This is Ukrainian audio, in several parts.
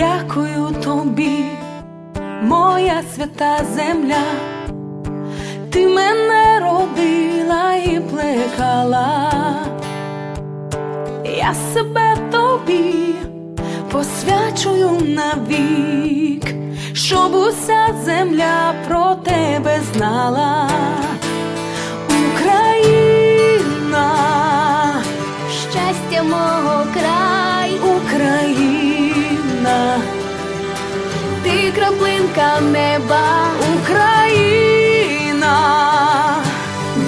дякую тобі, моя свята земля, ти мене родила і плекала, я себе тобі посвячую навік, щоб уся земля про тебе знала. Краплинка неба, Україна,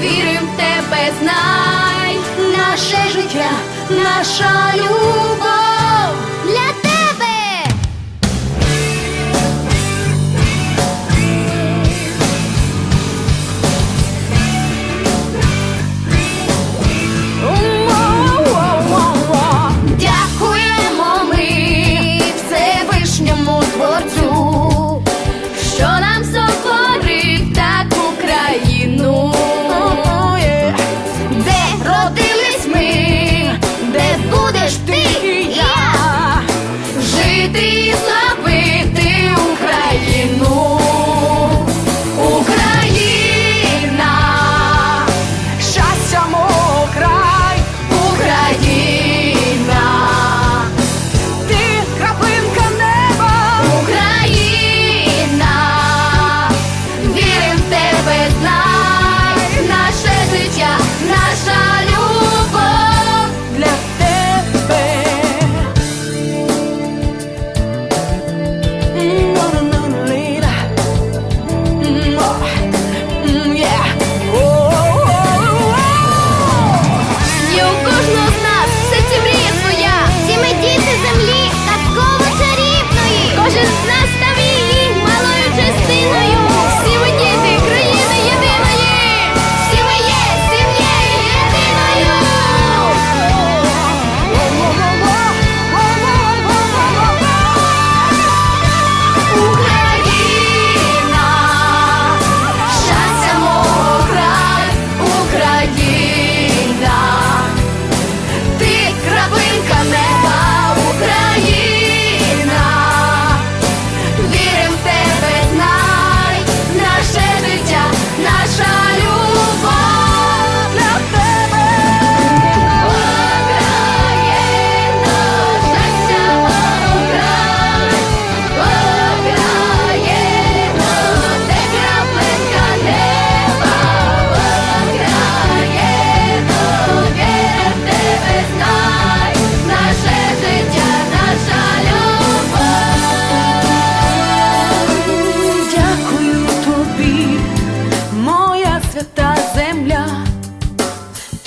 вірим в тебе, знай, наше життя, наша любов.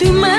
próxima.